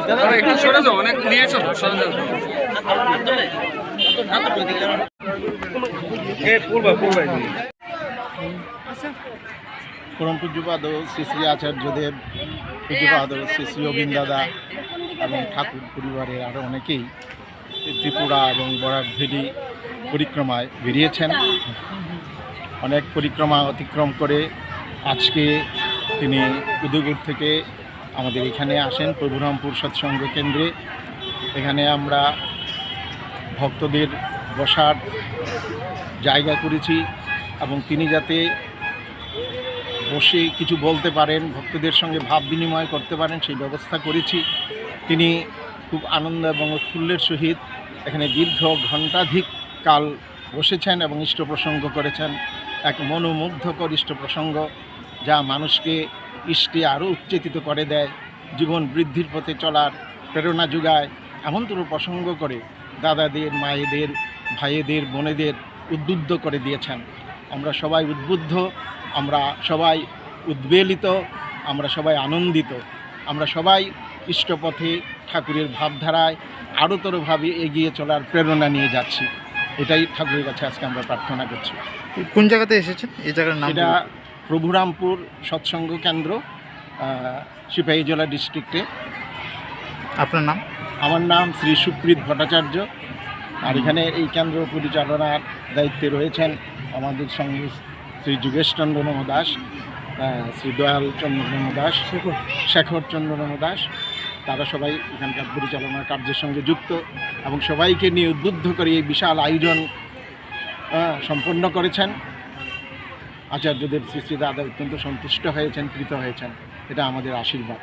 একটু সরে যাও অনেক নিয়েছো সরে যাও পরম পূজ্যপাদ শ্রী শ্রী আচার্যদেব পূজ্যপাদ শ্রী শ্রী অবিন্দ দাদা এবং ঠাকুর পরিবারের আরও অনেকেই ত্রিপুরা এবং বরাক পরিক্রমায় বেরিয়েছেন। অনেক পরিক্রমা অতিক্রম করে আজকে তিনি উদয়পুর থেকে আমাদের এখানে আসেন প্রভুরামপুর সৎসঙ্গ কেন্দ্রে। এখানে আমরা ভক্তদের বসার জায়গা করেছি এবং তিনি যাতে বসে কিছু বলতে পারেন, ভক্তদের সঙ্গে ভাব বিনিময় করতে পারেন, সেই ব্যবস্থা করেছি। তিনি খুব আনন্দ এবং উৎফুল্লের সহিত এখানে দীর্ঘ ঘণ্টাধিক কাল বসেছেন এবং ইষ্ট প্রসঙ্গ করেছেন। এক মনোমুগ্ধকর ইষ্ট প্রসঙ্গ যা মানুষকে ইষ্টে আরও উচ্চেতিত করে দেয় জীবন বৃদ্ধির পথে চলার প্রেরণা যোগায় এমনতর প্রসঙ্গ করে দাদাদের মায়েদের ভাইয়েদের বোনেদের উদ্বুদ্ধ করে দিয়েছেন। আমরা সবাই উদ্বুদ্ধ আমরা সবাই উদ্বেলিত আমরা সবাই আনন্দিত আমরা সবাই ইষ্টপথে ঠাকুরের ভাবধারায় আরোতরভাবে এগিয়ে চলার প্রেরণা নিয়ে যাচ্ছি। এটাই ঠাকুরের কাছে আজকে আমরা প্রার্থনা করছি। কোন জায়গাতে এসেছেন? এই জায়গার নাম এটা প্রভুরামপুর সৎসঙ্গ কেন্দ্র সিপাহীজলা ডিস্ট্রিক্টে আপনার নাম? আমার নাম শ্রী সুপ্রীত ভট্টাচার্য। আর এখানে এই কেন্দ্র পরিচালনার দায়িত্বে রয়েছেন আমাদের সঙ্গে শ্রী যোগেশ চন্দ্র নম দাস শ্রী দয়াল চন্দ্র নম দাস শেখর। চন্দ্র নম দাস। তারা সবাই এখানকার পরিচালনার কার্যের সঙ্গে যুক্ত এবং সবাইকে নিয়ে উদ্বুদ্ধ করে এই বিশাল আয়োজন সম্পন্ন করেছেন। আচার্যদেব শ্রী শ্রী দাদা অত্যন্ত সন্তুষ্ট হয়েছেন কৃত হয়েছেন। এটা আমাদের আশীর্বাদ।